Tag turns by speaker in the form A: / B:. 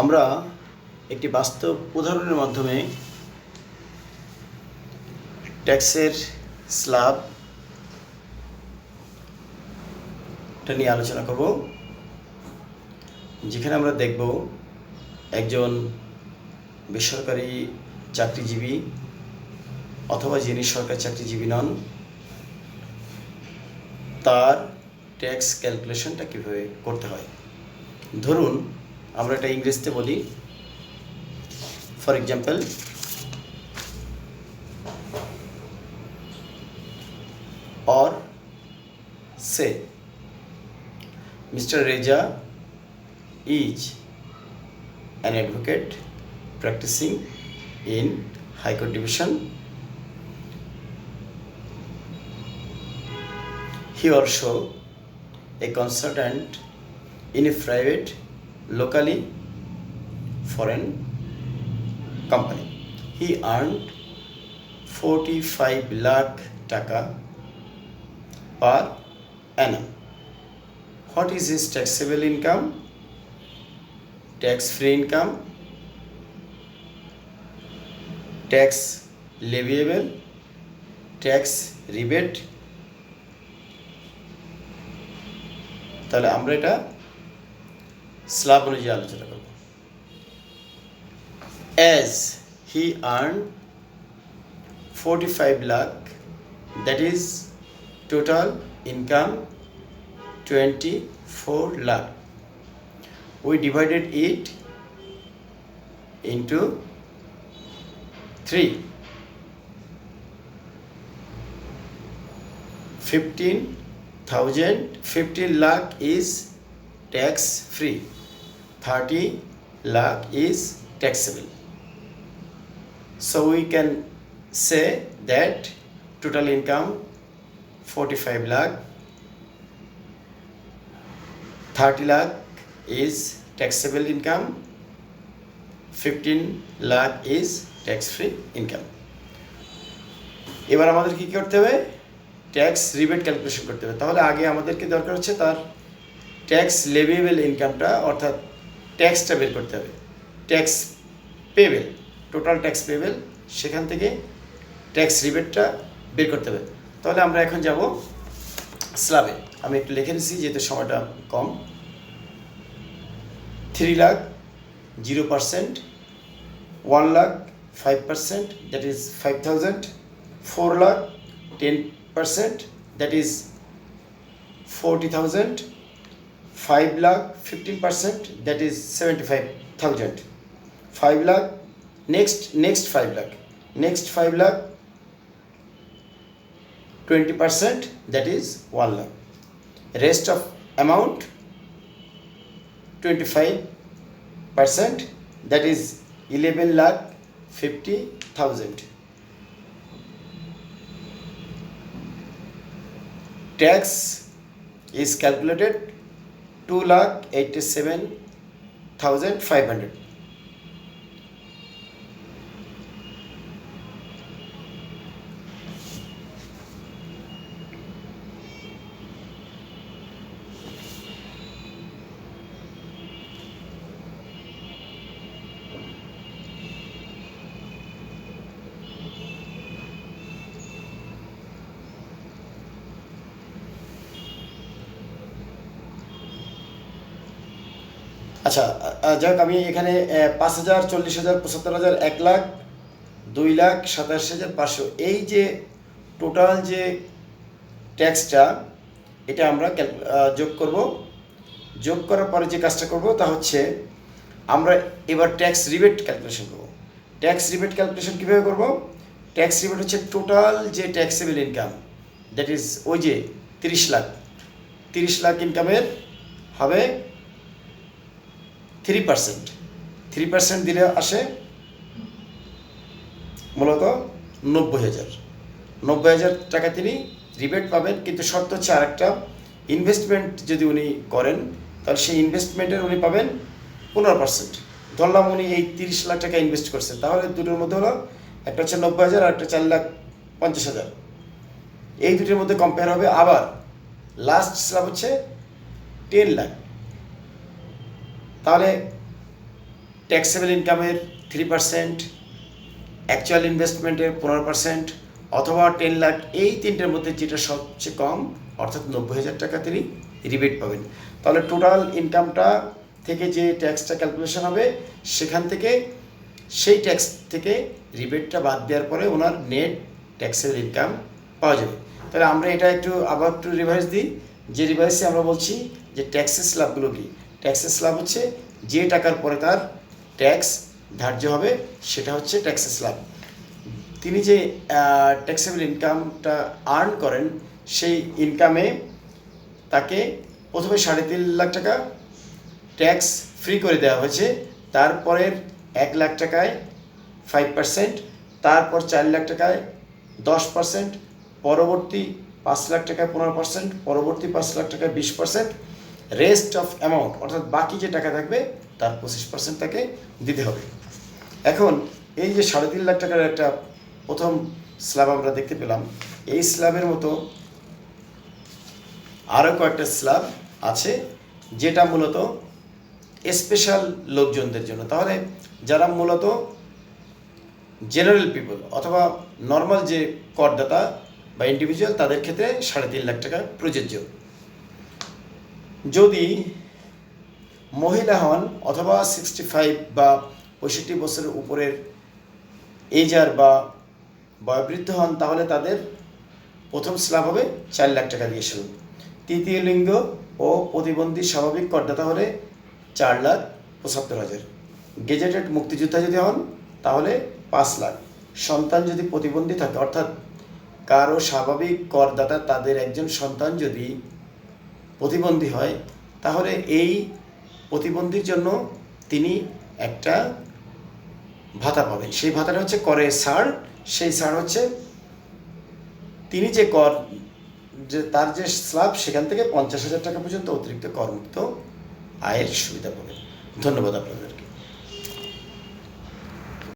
A: আমরা একটি বাস্তব উদাহরণের মাধ্যমে ট্যাক্সের স্ল্যাব এটা নিয়ে আলোচনা করব। যেখানে আমরা দেখব একজন বেসরকারি চাকরিজীবী অথবা যিনি সরকারি চাকরিজীবী নন, তার ট্যাক্স ক্যালকুলেশনটা কীভাবে করতে হয়? ধরুন আমরা এটা ইংরেজিতে বলি for example or say mister Reza is an advocate practising in high court division he or she a consultant in a private locally foreign company. He earned 45 lakh taka per annum. What is his taxable income? Tax free income, tax leviable, tax rebate. তাহলে আমরা এটা slab অনুযায়ী আলোচনা করব as he earn forty five lakh that is total income 24 lakh we divided it into 3 15000 15 lakh is tax free 30 lakh is taxable so we can say that total income 45 lakh 30 lakh is taxable income 15 lakh is tax free income এবার আমাদের কি করতে হবে tax rebate calculation করতে হবে তাহলে আগে আমাদেরকে দরকার হচ্ছে তার ট্যাক্স লেভিয়েবল ইনকামটা অর্থাৎ ট্যাক্সটা বের করতে হবে। Tax payable total tax payable সেখান থেকে ট্যাক্স রিবেটটা বের করতে হবে। তাহলে আমরা এখন যাব স্ল্যাবে আমি একটু লিখে নিচ্ছি যেহেতু সময়টা কম। Three lakh zero percent one lakh five percent that is five thousand four lakh ten percent that is forty thousand 5 lakh 15 percent that is 75000 5 lakh next next 5 lakh. Next 5 lakh 20 percent that is 1 lakh. Rest of amount 25 percent that is 11 lakh 50000 tax is calculated 2 lakh eighty-seven thousand five hundred. আচ্ছা যাক, আমি এখানে পাঁচ হাজার, চল্লিশ হাজার, পঁচাত্তর হাজার, এক লাখ, দুই লাখ, সাতাশ হাজার, পাঁচশো। এই যে টোটাল যে ট্যাক্সটা এটা আমরা যোগ করব। যোগ করার পরে যে কাজটা করব, তা হচ্ছে আমরা এবার ট্যাক্স রিবেট ক্যালকুলেশন করব। ট্যাক্স রিবেট ক্যালকুলেশন কীভাবে করব? ট্যাক্স রিবেট হচ্ছে টোটাল যে ট্যাক্সেবল ইনকাম দ্যাট ইজ ওই যে তিরিশ লাখ। তিরিশ লাখ ইনকামের হবে থ্রি পার্সেন্ট থ্রি পার্সেন্ট দিলে আসে মূলত নব্বই হাজার। নব্বই হাজার টাকা তিনি রিবেট পাবেন, কিন্তু শর্ত হচ্ছে আরেকটা। ইনভেস্টমেন্ট যদি উনি করেন, তাহলে সেই ইনভেস্টমেন্টের উনি পাবেন পনেরো পার্সেন্ট ধরলাম উনি এই তিরিশ লাখ টাকা ইনভেস্ট করছেন, তাহলে দুটোর মধ্যে হলো একটা হচ্ছে নব্বই হাজার আর একটা চার লাখ পঞ্চাশ হাজার। এই দুটির মধ্যে কম্পেয়ার হবে আবার। লাস্ট স্ল্যাব হচ্ছে টেন লাখ। তাহলে ট্যাক্সেবল ইনকামের থ্রি পার্সেন্ট অ্যাকচুয়াল ইনভেস্টমেন্টের পনেরো পার্সেন্ট অথবা টেন লাখ এই তিনটের মধ্যে যেটা সবচেয়ে কম, অর্থাৎ নব্বই হাজার টাকা তিনি রিবেট পাবেন। তাহলে টোটাল ইনকামটা থেকে যে ট্যাক্সটা ক্যালকুলেশন হবে, সেখান থেকে সেই ট্যাক্স থেকে রিবেটটা বাদ দেওয়ার পরে ওনার নেট ট্যাক্সের ইনকাম পাওয়া যাবে। তাহলে আমরা এটা একটু আবার একটু রিভাইস দিই। যে রিভাইসে আমরা বলছি যে ট্যাক্সের স্ল্যাবগুলো কি? ট্যাক্সের স্ল্যাব হচ্ছে, যে টাকার পরে তার ট্যাক্স ধার্য হবে, সেটা হচ্ছে ট্যাক্সের স্ল্যাব তিনি যে ট্যাক্সেবল ইনকামটা আর্ন করেন, সেই ইনকামে তাকে প্রথমে সাড়ে তিন লাখ টাকা ট্যাক্স ফ্রি করে দেওয়া হয়েছে, তারপরের এক লাখ টাকায় ফাইভ পার্সেন্ট তারপর চার লাখ টাকায় দশ পার্সেন্ট পরবর্তী পাঁচ লাখ টাকায় পনেরো পার্সেন্ট পরবর্তী পাঁচ লাখ টাকায় বিশ পার্সেন্ট রেস্ট অফ অ্যামাউন্ট অর্থাৎ বাকি যে টাকা থাকবে, তার পঁচিশ পার্সেন্ট তাকে দিতে হবে। এখন, এই যে সাড়ে তিন লাখ টাকার একটা প্রথম স্ল্যাব আমরা দেখতে পেলাম, এই স্ল্যাবের মতো আরও কয়েকটা স্ল্যাব আছে, যেটা মূলত স্পেশাল লোকজনদের জন্য। তাহলে, যারা মূলত জেনারেল পিপল অথবা নর্মাল যে করদাতা বা ইন্ডিভিজুয়াল তাদের ক্ষেত্রে সাড়ে তিন লাখ টাকা প্রযোজ্য। যদি মহিলা হন অথবা সিক্সটি ফাইভ বা পঁয়ষট্টি বছরের উপরের এজার বা বয়োবৃদ্ধ হন, তাহলে তাদের প্রথম স্ল্যাব হবে চার লাখ টাকা দিয়ে শুরু। তৃতীয় লিঙ্গ ও প্রতিবন্ধী স্বাভাবিক করদাতা হলে চার লাখ পঁচাত্তর হাজার। গেজেটেড মুক্তিযোদ্ধা যদি হন, তাহলে পাঁচ লাখ। সন্তান যদি প্রতিবন্ধী থাকে, অর্থাৎ কারও স্বাভাবিক করদাতা, তাদের একজন সন্তান যদি প্রতিবন্ধী হয়, তাহলে এই প্রতিবন্ধীর জন্য তিনি একটা ভাতা পাবেন। সেই ভাতাটা হচ্ছে করে সার, সেই সার হচ্ছে তিনি যে কর, যে তার যে স্ল্যাব সেখান থেকে পঞ্চাশ হাজার টাকা পর্যন্ত অতিরিক্ত করমুক্ত আয়ের সুবিধা পাবেন। ধন্যবাদ আপনাদেরকে